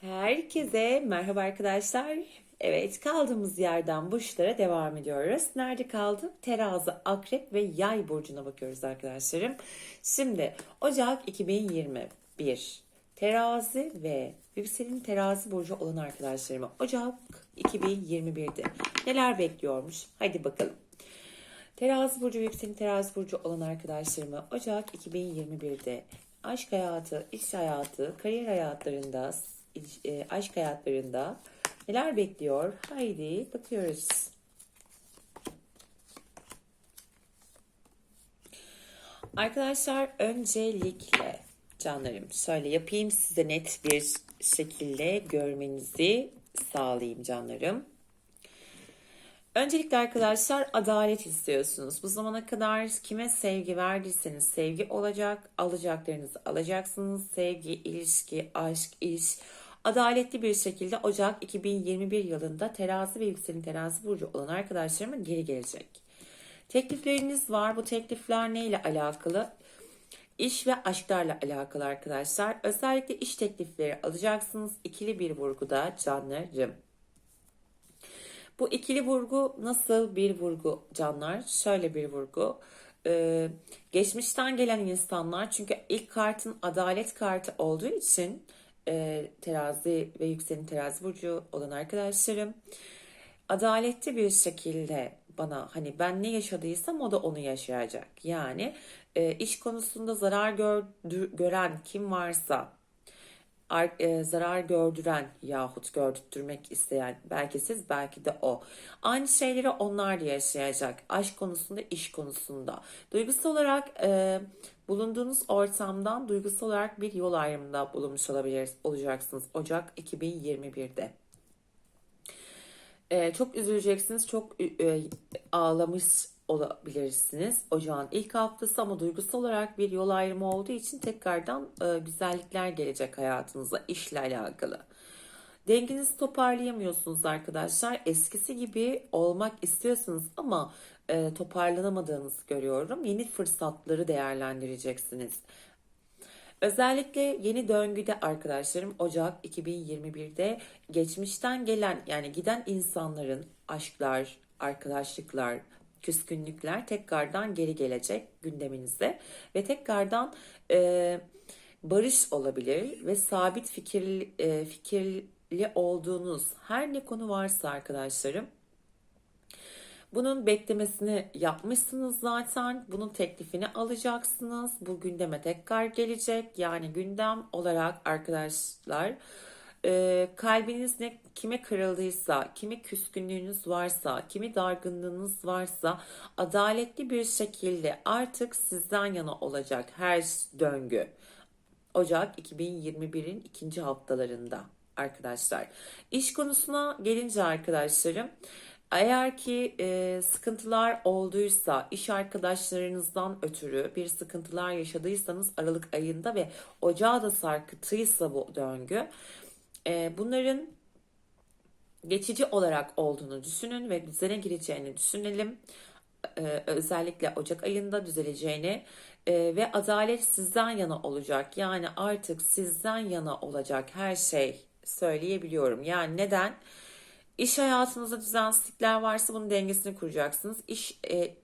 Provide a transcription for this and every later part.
Herkese merhaba arkadaşlar. Evet kaldığımız yerden burçlara devam ediyoruz. Nerede kaldık? Terazi, Akrep ve Yay burcuna bakıyoruz arkadaşlarım. Şimdi Ocak 2021 Terazi ve yükselen terazi burcu olan arkadaşlarıma Ocak 2021'de neler bekliyormuş? Hadi bakalım. Terazi burcu, yükselen terazi burcu olan arkadaşlarıma Ocak 2021'de aşk hayatı, iş hayatı, kariyer hayatlarında, e, aşk hayatlarında neler bekliyor? Haydi bakıyoruz. Arkadaşlar öncelikle canlarım şöyle yapayım size net bir şekilde görmenizi sağlayayım canlarım. Öncelikle arkadaşlar adalet istiyorsunuz. Bu zamana kadar kime sevgi verdiyseniz sevgi olacak, alacaklarınızı alacaksınız. Sevgi, ilişki, aşk, iş, adaletli bir şekilde Ocak 2021 yılında terazi ve yükselen terazi burcu olan arkadaşlarıma geri gelecek. Teklifleriniz var. Bu teklifler neyle alakalı? İş ve aşklarla alakalı arkadaşlar. Özellikle iş teklifleri alacaksınız. İkili bir vurguda canlarım. Bu ikili vurgu nasıl bir vurgu canlar? Şöyle bir vurgu. Ee, geçmişten gelen insanlar çünkü ilk kartın adalet kartı olduğu için e, terazi ve yükselen terazi burcu olan arkadaşlarım adaletli bir şekilde bana hani ben ne yaşadıysam o da onu yaşayacak. Yani e, iş konusunda zarar gördü, gören kim varsa zarar gördüren yahut gördürtmek isteyen belki siz belki de o. Aynı şeyleri onlar da yaşayacak. Aşk konusunda, iş konusunda. Duygusal olarak e, bulunduğunuz ortamdan duygusal olarak bir yol ayrımında bulunmuş olabilir, olacaksınız Ocak 2021'de. E, çok üzüleceksiniz, çok e, ağlamış olabilirsiniz ocağın ilk haftası ama duygusal olarak bir yol ayrımı olduğu için tekrardan e, güzellikler gelecek hayatınıza işle alakalı. Dengenizi toparlayamıyorsunuz arkadaşlar. Eskisi gibi olmak istiyorsunuz ama e, toparlanamadığınızı görüyorum. Yeni fırsatları değerlendireceksiniz. Özellikle yeni döngüde arkadaşlarım Ocak 2021'de geçmişten gelen yani giden insanların aşklar, arkadaşlıklar, küskünlükler tekrardan geri gelecek gündeminize ve tekrardan e, barış olabilir ve sabit fikirli, e, fikirli olduğunuz her ne konu varsa arkadaşlarım bunun beklemesini yapmışsınız zaten. Bunun teklifini alacaksınız. Bu gündeme tekrar gelecek. Yani gündem olarak arkadaşlar e, kalbiniz ne kime kırıldıysa, kime küskünlüğünüz varsa, kimi dargınlığınız varsa adaletli bir şekilde artık sizden yana olacak her döngü. Ocak 2021'in ikinci haftalarında arkadaşlar. İş konusuna gelince arkadaşlarım eğer ki e, sıkıntılar olduysa, iş arkadaşlarınızdan ötürü bir sıkıntılar yaşadıysanız Aralık ayında ve ocağı da sarkıtıysa bu döngü, e, bunların geçici olarak olduğunu düşünün ve düzene gireceğini düşünelim. Ee, özellikle Ocak ayında düzeleceğini e, ve adalet sizden yana olacak. Yani artık sizden yana olacak her şey söyleyebiliyorum. Yani neden? İş hayatınızda düzensizlikler varsa bunun dengesini kuracaksınız. İş e,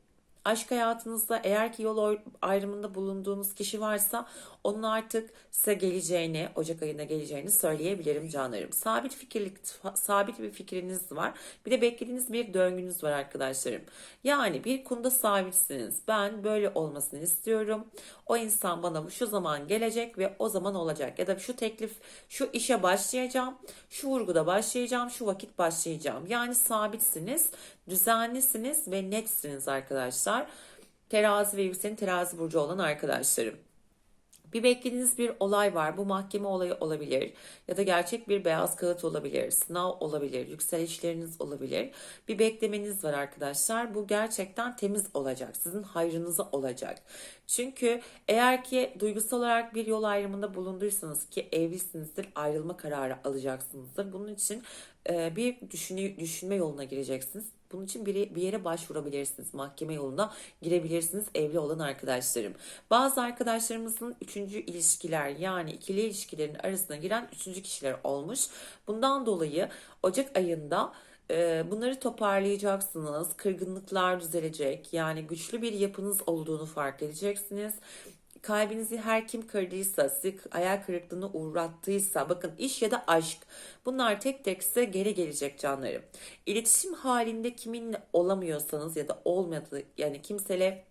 aşk hayatınızda eğer ki yol ayrımında bulunduğunuz kişi varsa onun artık size geleceğini, Ocak ayında geleceğini söyleyebilirim canlarım. Sabit fikirlik, sabit bir fikriniz var. Bir de beklediğiniz bir döngünüz var arkadaşlarım. Yani bir konuda sabitsiniz. Ben böyle olmasını istiyorum. O insan bana şu zaman gelecek ve o zaman olacak. Ya da şu teklif, şu işe başlayacağım, şu vurguda başlayacağım, şu vakit başlayacağım. Yani sabitsiniz, düzenlisiniz ve netsiniz arkadaşlar. Terazi ve yükselen terazi burcu olan arkadaşlarım. Bir beklediğiniz bir olay var. Bu mahkeme olayı olabilir ya da gerçek bir beyaz kağıt olabilir, sınav olabilir, yükselişleriniz olabilir. Bir beklemeniz var arkadaşlar. Bu gerçekten temiz olacak. Sizin hayrınıza olacak. Çünkü eğer ki duygusal olarak bir yol ayrımında bulunduysanız ki evlisinizdir, ayrılma kararı alacaksınızdır. Bunun için bir düşünme yoluna gireceksiniz Bunun için bir, bir yere başvurabilirsiniz. Mahkeme yoluna girebilirsiniz evli olan arkadaşlarım. Bazı arkadaşlarımızın üçüncü ilişkiler yani ikili ilişkilerin arasına giren üçüncü kişiler olmuş. Bundan dolayı Ocak ayında e, bunları toparlayacaksınız. Kırgınlıklar düzelecek. Yani güçlü bir yapınız olduğunu fark edeceksiniz kalbinizi her kim kırdıysa, sizi hayal kırıklığına uğrattıysa, bakın iş ya da aşk bunlar tek tek size geri gelecek canlarım. İletişim halinde kiminle olamıyorsanız ya da olmadı yani kimseyle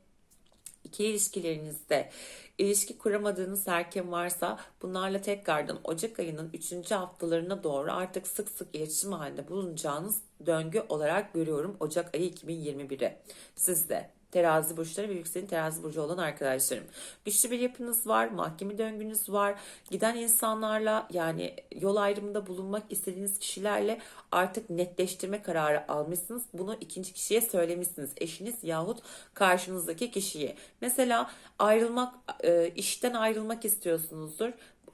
ikili ilişkilerinizde ilişki kuramadığınız erken varsa bunlarla tekrardan Ocak ayının 3. haftalarına doğru artık sık sık iletişim halinde bulunacağınız döngü olarak görüyorum Ocak ayı 2021'e. Sizde terazi burçları ve yükselen terazi burcu olan arkadaşlarım. Güçlü bir yapınız var, mahkeme döngünüz var. Giden insanlarla yani yol ayrımında bulunmak istediğiniz kişilerle artık netleştirme kararı almışsınız. Bunu ikinci kişiye söylemişsiniz. Eşiniz yahut karşınızdaki kişiye. Mesela ayrılmak, e, işten ayrılmak istiyorsunuzdur.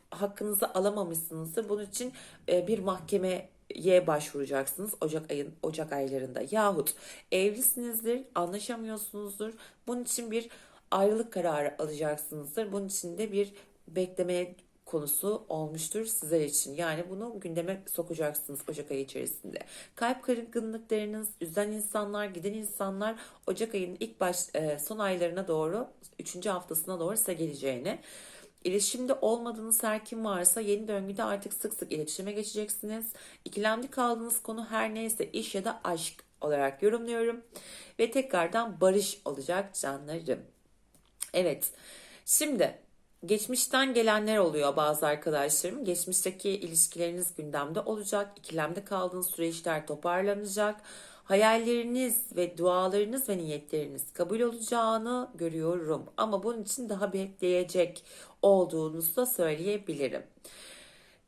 Hakkınızı alamamışsınızdır. Bunun için e, bir mahkeme ye başvuracaksınız Ocak ayın Ocak aylarında yahut evlisinizdir anlaşamıyorsunuzdur bunun için bir ayrılık kararı alacaksınızdır bunun için de bir bekleme konusu olmuştur sizler için. Yani bunu gündeme sokacaksınız Ocak ayı içerisinde. Kalp kırgınlıklarınız, üzen insanlar, giden insanlar Ocak ayının ilk baş e, son aylarına doğru, 3. haftasına doğru size geleceğini İletişimde olmadığınız her kim varsa yeni döngüde artık sık sık iletişime geçeceksiniz. İkilemde kaldığınız konu her neyse iş ya da aşk olarak yorumluyorum. Ve tekrardan barış olacak canlarım. Evet şimdi geçmişten gelenler oluyor bazı arkadaşlarım. Geçmişteki ilişkileriniz gündemde olacak. İkilemde kaldığınız süreçler toparlanacak hayalleriniz ve dualarınız ve niyetleriniz kabul olacağını görüyorum. Ama bunun için daha bekleyecek olduğunuzu da söyleyebilirim.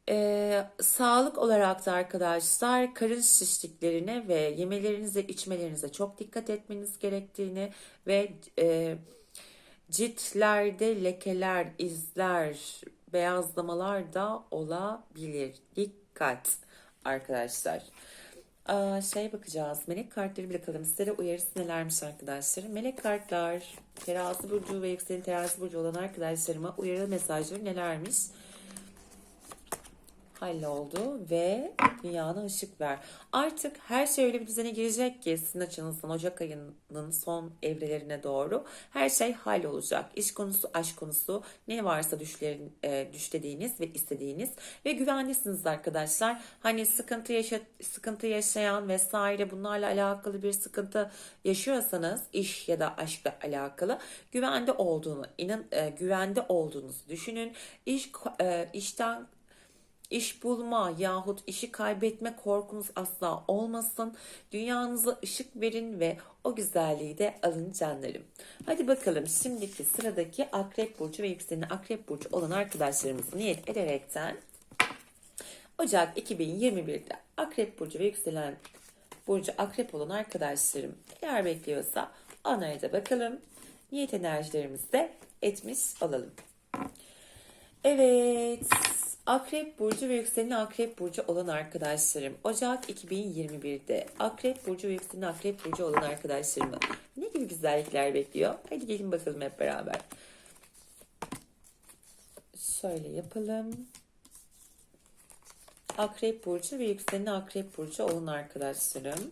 Ee, sağlık olarak da arkadaşlar karın şişliklerine ve yemelerinize içmelerinize çok dikkat etmeniz gerektiğini ve e, ciltlerde lekeler, izler, beyazlamalar da olabilir. Dikkat arkadaşlar. Şey bakacağız. Melek kartları bir bakalım. Sizlere uyarısı nelermiş arkadaşlar. Melek kartlar, terazi burcu ve yükselen terazi burcu olan arkadaşlarıma uyarı mesajları nelermiş? Halloldu ve dünyana ışık ver. Artık her şey öyle bir düzene girecek ki sizin açınızdan Ocak ayının son evrelerine doğru her şey hallolacak. İş konusu, aşk konusu ne varsa düşlerin, e, düşlediğiniz ve istediğiniz ve güvendesiniz arkadaşlar. Hani sıkıntı, yaşa, sıkıntı yaşayan vesaire bunlarla alakalı bir sıkıntı yaşıyorsanız iş ya da aşkla alakalı güvende olduğunu, inan, e, güvende olduğunuzu düşünün. İş, e, işten İş bulma yahut işi kaybetme korkunuz asla olmasın. Dünyanıza ışık verin ve o güzelliği de alın canlarım. Hadi bakalım şimdiki sıradaki Akrep Burcu ve yükseleni Akrep Burcu olan arkadaşlarımızı niyet ederekten Ocak 2021'de Akrep Burcu ve yükselen Burcu Akrep olan arkadaşlarım eğer bekliyorsa onlara da bakalım. Niyet enerjilerimizi de etmiş olalım. Evet. Akrep Burcu ve yükseleni Akrep Burcu olan arkadaşlarım. Ocak 2021'de Akrep Burcu ve yükseleni Akrep Burcu olan arkadaşlarımı ne gibi güzellikler bekliyor? Hadi gelin bakalım hep beraber. Şöyle yapalım. Akrep Burcu ve yükseleni Akrep Burcu olan arkadaşlarım.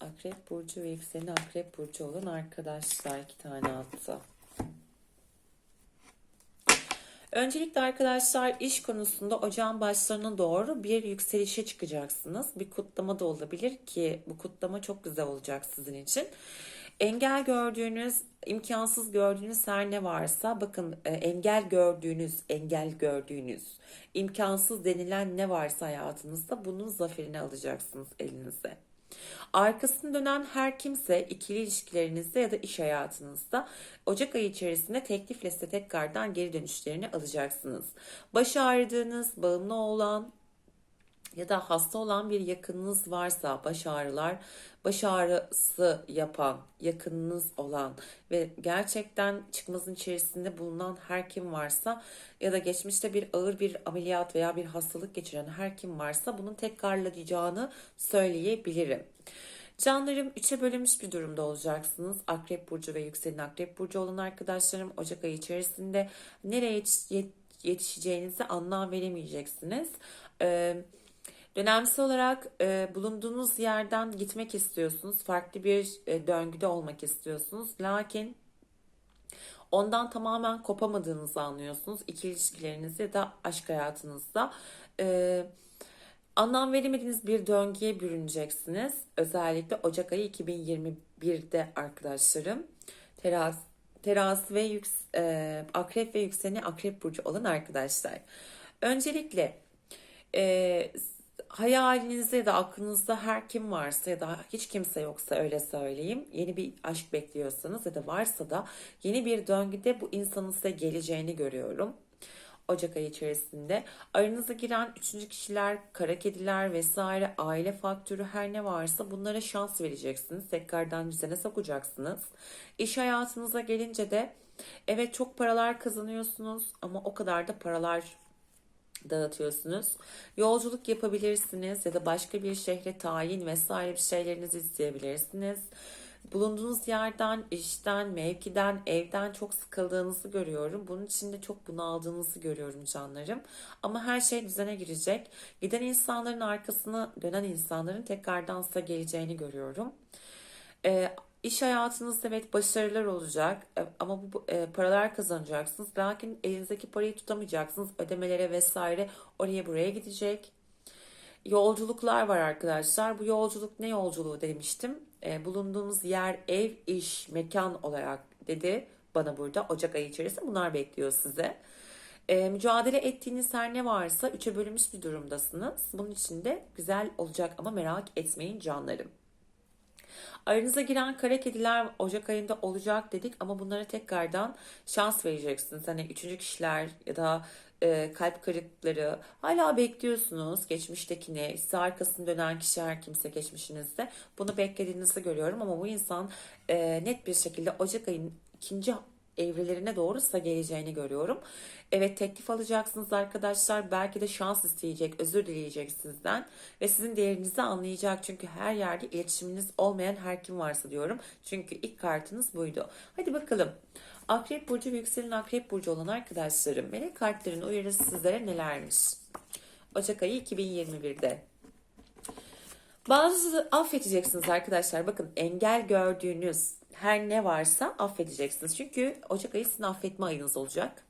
Akrep Burcu ve yükseleni Akrep Burcu olan arkadaşlar iki tane attı. Öncelikle arkadaşlar iş konusunda ocağın başlarına doğru bir yükselişe çıkacaksınız. Bir kutlama da olabilir ki bu kutlama çok güzel olacak sizin için. Engel gördüğünüz, imkansız gördüğünüz her ne varsa bakın e, engel gördüğünüz, engel gördüğünüz, imkansız denilen ne varsa hayatınızda bunun zaferini alacaksınız elinize. Arkasını dönen her kimse ikili ilişkilerinizde ya da iş hayatınızda Ocak ayı içerisinde teklifle size tekrardan geri dönüşlerini alacaksınız. Baş ağrıdığınız, bağımlı olan ya da hasta olan bir yakınınız varsa baş ağrılar, baş ağrısı yapan yakınınız olan ve gerçekten çıkmazın içerisinde bulunan her kim varsa ya da geçmişte bir ağır bir ameliyat veya bir hastalık geçiren her kim varsa bunun tekrarlayacağını söyleyebilirim. Canlarım 3'e bölünmüş bir durumda olacaksınız. Akrep Burcu ve yükselen Akrep Burcu olan arkadaşlarım Ocak ayı içerisinde nereye yetiş- yetişeceğinizi anlam veremeyeceksiniz. Ee, Dönemsel olarak e, bulunduğunuz yerden gitmek istiyorsunuz. Farklı bir e, döngüde olmak istiyorsunuz. Lakin ondan tamamen kopamadığınızı anlıyorsunuz. İki ilişkilerinizde ya da aşk hayatınızda. E, anlam veremediğiniz bir döngüye bürüneceksiniz. Özellikle Ocak ayı 2021'de arkadaşlarım. Teras, teras ve yüks, e, akrep ve yükseni akrep burcu olan arkadaşlar. Öncelikle e, hayalinizde ya da aklınızda her kim varsa ya da hiç kimse yoksa öyle söyleyeyim. Yeni bir aşk bekliyorsanız ya da varsa da yeni bir döngüde bu insanın size geleceğini görüyorum. Ocak ayı içerisinde aranıza giren üçüncü kişiler, kara kediler vesaire aile faktörü her ne varsa bunlara şans vereceksiniz. Tekrardan düzene sokacaksınız. İş hayatınıza gelince de evet çok paralar kazanıyorsunuz ama o kadar da paralar dağıtıyorsunuz. Yolculuk yapabilirsiniz ya da başka bir şehre tayin vesaire bir şeylerinizi isteyebilirsiniz. Bulunduğunuz yerden, işten, mevkiden, evden çok sıkıldığınızı görüyorum. Bunun için de çok bunaldığınızı görüyorum canlarım. Ama her şey düzene girecek. Giden insanların arkasını dönen insanların tekrardan size geleceğini görüyorum. E, iş hayatınızda evet başarılar olacak E, ama bu e, paralar kazanacaksınız. Lakin elinizdeki parayı tutamayacaksınız. Ödemelere vesaire oraya buraya gidecek. Yolculuklar var arkadaşlar. Bu yolculuk ne yolculuğu demiştim. E, bulunduğunuz yer, ev, iş, mekan olarak dedi bana burada. Ocak ayı içerisinde bunlar bekliyor size. E, mücadele ettiğiniz her ne varsa üçe bölünmüş bir durumdasınız. Bunun için de güzel olacak ama merak etmeyin canlarım. Aranıza giren kara kediler Ocak ayında olacak dedik ama bunlara tekrardan şans vereceksiniz. Hani üçüncü kişiler ya da e, kalp kırıkları hala bekliyorsunuz geçmiştekini size arkasını dönen kişi her kimse geçmişinizde bunu beklediğinizi görüyorum ama bu insan e, net bir şekilde Ocak ayının ikinci evrelerine doğru size geleceğini görüyorum. Evet teklif alacaksınız arkadaşlar. Belki de şans isteyecek, özür dileyecek sizden. Ve sizin değerinizi anlayacak. Çünkü her yerde iletişiminiz olmayan her kim varsa diyorum. Çünkü ilk kartınız buydu. Hadi bakalım. Akrep Burcu ve yükselen Akrep Burcu olan arkadaşlarım. Melek kartların uyarısı sizlere nelermiş? Ocak ayı 2021'de. Bazı affedeceksiniz arkadaşlar. Bakın engel gördüğünüz her ne varsa affedeceksiniz. Çünkü Ocak ayı sizin affetme ayınız olacak.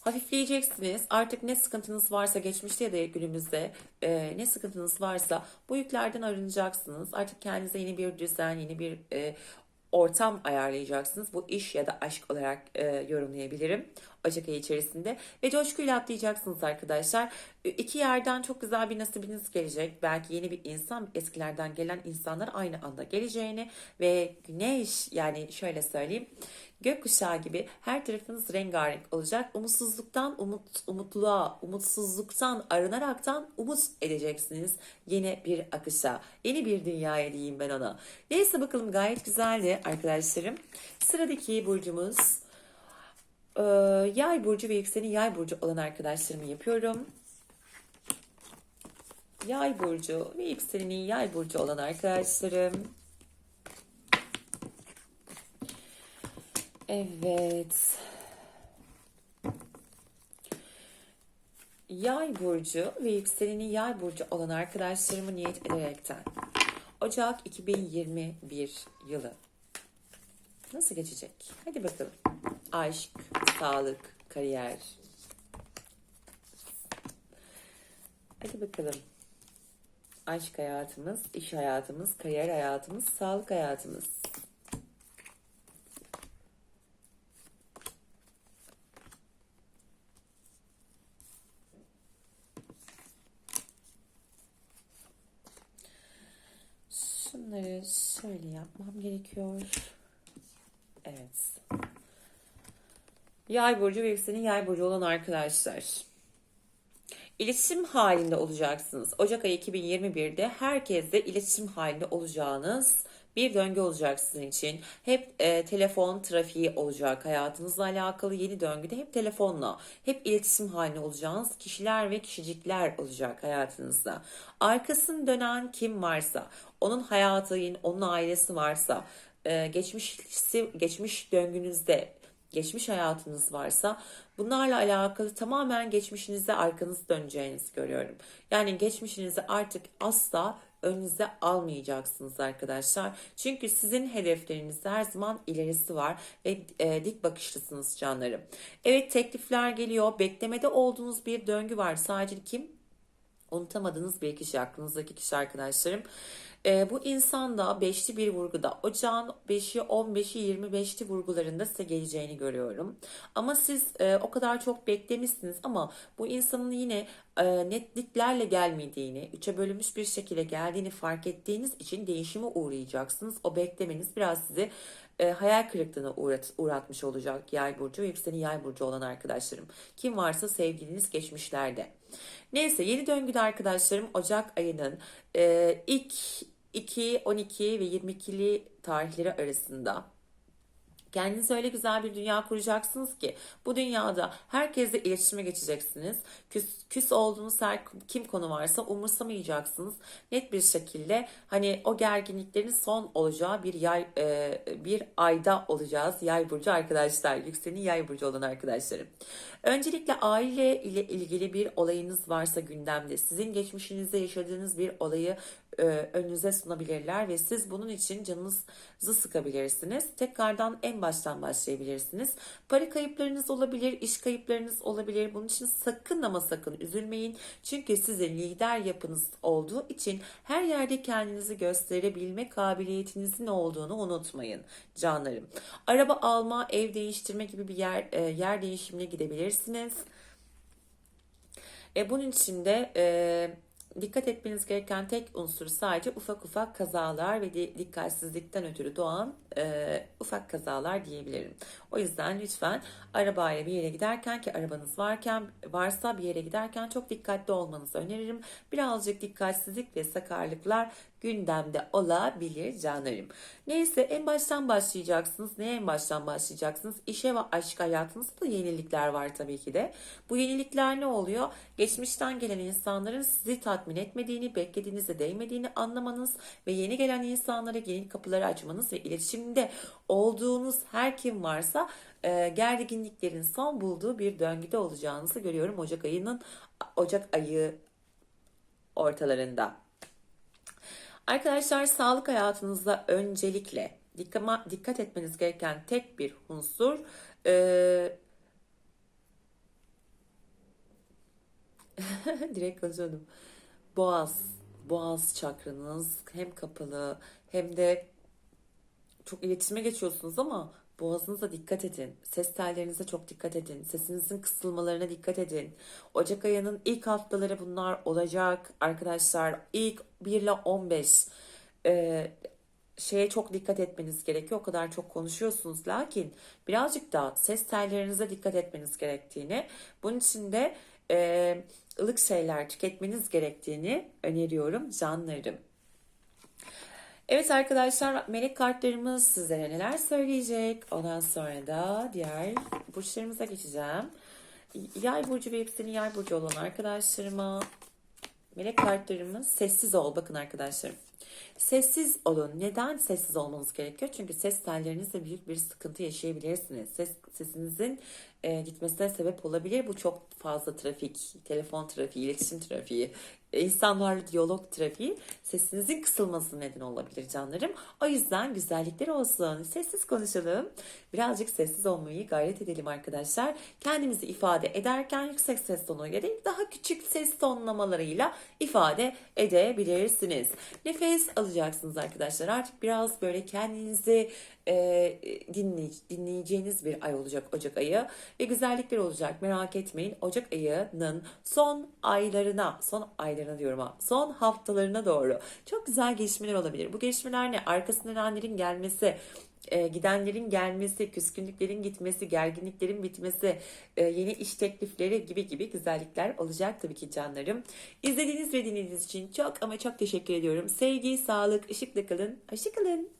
Hafifleyeceksiniz. Artık ne sıkıntınız varsa geçmişte ya da günümüzde e, ne sıkıntınız varsa bu yüklerden arınacaksınız. Artık kendinize yeni bir düzen, yeni bir e, ortam ayarlayacaksınız. Bu iş ya da aşk olarak e, yorumlayabilirim. Ocak ayı içerisinde. Ve coşkuyla atlayacaksınız arkadaşlar. İki yerden çok güzel bir nasibiniz gelecek. Belki yeni bir insan, eskilerden gelen insanlar aynı anda geleceğini ve güneş yani şöyle söyleyeyim. Gökkuşağı gibi her tarafınız rengarenk olacak. Umutsuzluktan umut, umutluğa, umutsuzluktan arınaraktan umut edeceksiniz. Yeni bir akışa, yeni bir dünyaya diyeyim ben ona. Neyse bakalım gayet güzeldi arkadaşlarım. Sıradaki burcumuz ee, yay burcu ve yükselen yay burcu olan arkadaşlarımı yapıyorum. Yay burcu ve yükseleni yay burcu olan arkadaşlarım. Evet. Yay burcu ve yükseleni yay burcu olan arkadaşlarımı niyet ederekten Ocak 2021 yılı nasıl geçecek? Hadi bakalım. Aşk, sağlık, kariyer. Hadi bakalım. Aşk hayatımız, iş hayatımız, kariyer hayatımız, sağlık hayatımız. Şunları şöyle yapmam gerekiyor. Evet. Yay burcu ve yükselen yay burcu olan arkadaşlar. İletişim halinde olacaksınız. Ocak ayı 2021'de herkesle iletişim halinde olacağınız bir döngü olacak sizin için. Hep e, telefon trafiği olacak hayatınızla alakalı yeni döngüde hep telefonla, hep iletişim halinde olacağınız kişiler ve kişicikler olacak hayatınızda. Arkasını dönen kim varsa, onun hayatı, onun ailesi varsa, e, geçmişi, geçmiş döngünüzde geçmiş hayatınız varsa bunlarla alakalı tamamen geçmişinize arkanızı döneceğinizi görüyorum. Yani geçmişinizi artık asla önünüze almayacaksınız arkadaşlar. Çünkü sizin hedeflerinizde her zaman ilerisi var ve e, dik bakışlısınız canlarım. Evet teklifler geliyor. Beklemede olduğunuz bir döngü var. Sadece kim? Unutamadığınız bir kişi, aklınızdaki kişi arkadaşlarım. E, bu insan da beşli bir vurguda. Ocağın 5'i, 15'i, 25'li vurgularında size geleceğini görüyorum. Ama siz e, o kadar çok beklemişsiniz ama bu insanın yine e, netliklerle gelmediğini, üçe bölünmüş bir şekilde geldiğini fark ettiğiniz için değişime uğrayacaksınız. O beklemeniz biraz sizi e, hayal kırıklığına uğrat, uğratmış olacak yay burcu yükselen yay burcu olan arkadaşlarım. Kim varsa sevgiliniz geçmişlerde. Neyse yeni döngüde arkadaşlarım Ocak ayının e, ilk 2, 12 ve 22'li tarihleri arasında Kendinize öyle güzel bir dünya kuracaksınız ki bu dünyada herkesle iletişime geçeceksiniz. Küs, küs olduğunuz her kim konu varsa umursamayacaksınız. Net bir şekilde hani o gerginliklerin son olacağı bir yay e, bir ayda olacağız. Yay burcu arkadaşlar. Yükselenin yay burcu olan arkadaşlarım. Öncelikle aile ile ilgili bir olayınız varsa gündemde sizin geçmişinizde yaşadığınız bir olayı önünüze sunabilirler ve siz bunun için canınızı sıkabilirsiniz. Tekrardan en baştan başlayabilirsiniz. Para kayıplarınız olabilir, iş kayıplarınız olabilir. Bunun için sakın ama sakın üzülmeyin. Çünkü sizin lider yapınız olduğu için her yerde kendinizi gösterebilme kabiliyetinizin olduğunu unutmayın canlarım. Araba alma, ev değiştirme gibi bir yer e, yer değişimine gidebilirsiniz. E, bunun için de e, dikkat etmeniz gereken tek unsur sadece ufak ufak kazalar ve dikkatsizlikten ötürü doğan e, ufak kazalar diyebilirim. O yüzden lütfen arabayla bir yere giderken ki arabanız varken varsa bir yere giderken çok dikkatli olmanızı öneririm. Birazcık dikkatsizlik ve sakarlıklar gündemde olabilir canlarım. Neyse en baştan başlayacaksınız. Neye en baştan başlayacaksınız? İşe ve aşk hayatınızda da yenilikler var tabii ki de. Bu yenilikler ne oluyor? Geçmişten gelen insanların sizi tatmin etmediğini, beklediğinize değmediğini anlamanız ve yeni gelen insanlara yeni kapıları açmanız ve iletişimde olduğunuz her kim varsa e, gerginliklerin son bulduğu bir döngüde olacağınızı görüyorum Ocak ayının Ocak ayı ortalarında. Arkadaşlar sağlık hayatınızda öncelikle dikkat, dikkat etmeniz gereken tek bir unsur e, direkt konuşuyordum. Boğaz, boğaz çakranız hem kapalı hem de çok iletişime geçiyorsunuz ama boğazınıza dikkat edin. Ses tellerinize çok dikkat edin. Sesinizin kısılmalarına dikkat edin. Ocak ayının ilk haftaları bunlar olacak arkadaşlar. İlk 1 ile 15 e, şeye çok dikkat etmeniz gerekiyor. O kadar çok konuşuyorsunuz. Lakin birazcık da ses tellerinize dikkat etmeniz gerektiğini, bunun için de e, ılık şeyler tüketmeniz gerektiğini öneriyorum canlarım. Evet arkadaşlar melek kartlarımız sizlere neler söyleyecek. Ondan sonra da diğer burçlarımıza geçeceğim. Yay burcu ve yükselen yay burcu olan arkadaşlarıma melek kartlarımız sessiz ol. Bakın arkadaşlarım. Sessiz olun. Neden sessiz olmanız gerekiyor? Çünkü ses tellerinizle büyük bir sıkıntı yaşayabilirsiniz. Ses, sesinizin e, gitmesine sebep olabilir. Bu çok fazla trafik, telefon trafiği, iletişim trafiği, insanlarla diyalog trafiği sesinizin kısılması neden olabilir canlarım. O yüzden güzellikler olsun. Sessiz konuşalım. Birazcık sessiz olmayı gayret edelim arkadaşlar. Kendimizi ifade ederken yüksek ses tonuyla değil daha küçük ses tonlamalarıyla ifade edebilirsiniz. Nefes alacaksınız arkadaşlar. Artık biraz böyle kendinizi e, dinley, dinleyeceğiniz bir ay olacak Ocak ayı. Ve güzellikler olacak. Merak etmeyin. Ocak ayının son aylarına son aylarına diyorum ha son haftalarına doğru çok güzel gelişmeler olabilir. Bu gelişmeler ne? Arkasından nedenlerin gelmesi e, gidenlerin gelmesi, küskünlüklerin gitmesi, gerginliklerin bitmesi, e, yeni iş teklifleri gibi gibi güzellikler olacak tabii ki canlarım. İzlediğiniz ve dinlediğiniz için çok ama çok teşekkür ediyorum. Sevgi, sağlık, ışıkla kalın. Hoşça kalın.